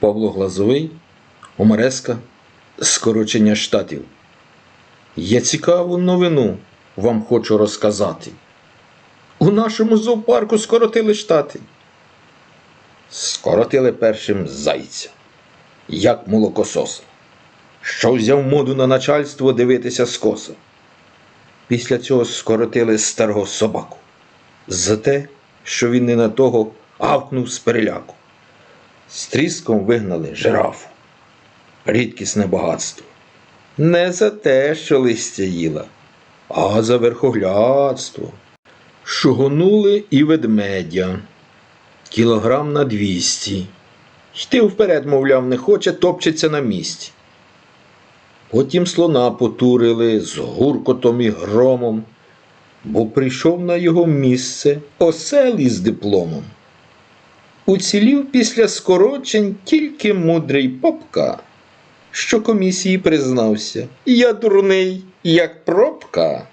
Павло Глазовий, Омареска, скорочення штатів. Є цікаву новину вам хочу розказати. У нашому зоопарку скоротили штати. Скоротили першим зайця, як молокососа, що взяв моду на начальство дивитися скоса. Після цього скоротили старого собаку за те, що він не на того гавкнув з переляку. З тріском вигнали жирафу. Рідкісне багатство. Не за те, що листя їла, а за верхоглядство. Шугонули і ведмедя. Кілограм на двісті. Йти вперед, мовляв, не хоче, топчеться на місці. Потім слона потурили з гуркотом і громом, бо прийшов на його місце осел із дипломом. Уцілів після скорочень тільки мудрий попка, що комісії признався. Я дурний, як пробка.